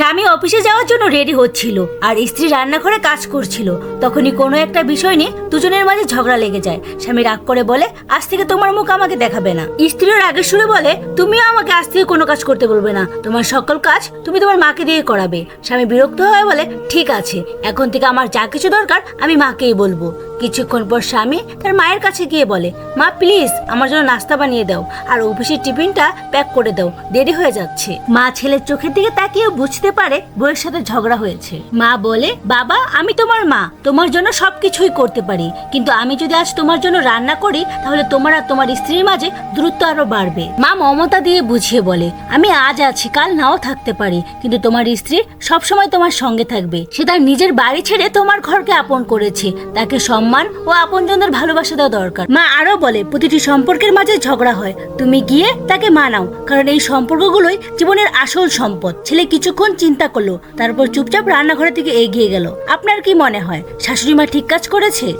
স্বামী অফিসে যাওয়ার জন্য রেডি হচ্ছিল আর স্ত্রী রান্নাঘরে কাজ করছিল। তখনই কোনো একটা বিষয় নিয়ে দুজনের মাঝে ঝগড়া লেগে যায়। স্বামী রাগ করে বলে, আজ থেকে তোমার মুখ আমাকে দেখাবে না। স্ত্রীও রাগের সুরে বলে, তুমিও আমাকে আজ থেকে কোনো কাজ করতে বলবে না। তোমার সকল কাজ তুমি তোমার মাকে দিয়ে করাবে। স্বামী বিরক্ত হয়ে বলে, ঠিক আছে, এখন থেকে আমার যা কিছু দরকার আমি মাকেই বলব। কিছুক্ষণ পর স্বামী তার মায়ের কাছে গিয়ে বলে মা প্লিজ আমার জন্য নাস্তা বানিয়ে দাও আর অফিসের টিফিনটা প্যাক করে দাও দেরি হয়ে যাচ্ছে। মা ছেলের চোখের দিকে তাকিয়ে বুঝতে পারে বউয়ের সাথে ঝগড়া হয়েছে। মা বলে বাবা আমি তোমার মা তোমার জন্য সবকিছুই করতে পারি। কিন্তু আমি যদি আজ তোমার জন্য রান্না করি তাহলে তোমার আর তোমার স্ত্রীর মাঝে দূরত্ব আরও বাড়বে। মা মমতা দিয়ে বুঝিয়ে বলে আমি আজ আছি কাল নাও থাকতে পারি কিন্তু তোমার স্ত্রী সবসময় তোমার সঙ্গে থাকবে। সে তার নিজের বাড়ি ছেড়ে তোমার ঘরকে আপন করেছে। তাকে সম্মান ও আপনজনদের ভালোবাসা দেওয়া দরকার। মা আরও বলে, প্রতিটি সম্পর্কের মাঝে ঝগড়া হয়। তুমি গিয়ে তাকে মানাও, কারণ এই সম্পর্কগুলোই জীবনের আসল সম্পদ। ছেলে কিছুক্ষণ চিন্তা করল, তারপর চুপচাপ রান্নাঘরের থেকে এগিয়ে গেল। আপনার কি মনে হয়, শাশুড়ি মা ঠিক কাজ করেছে?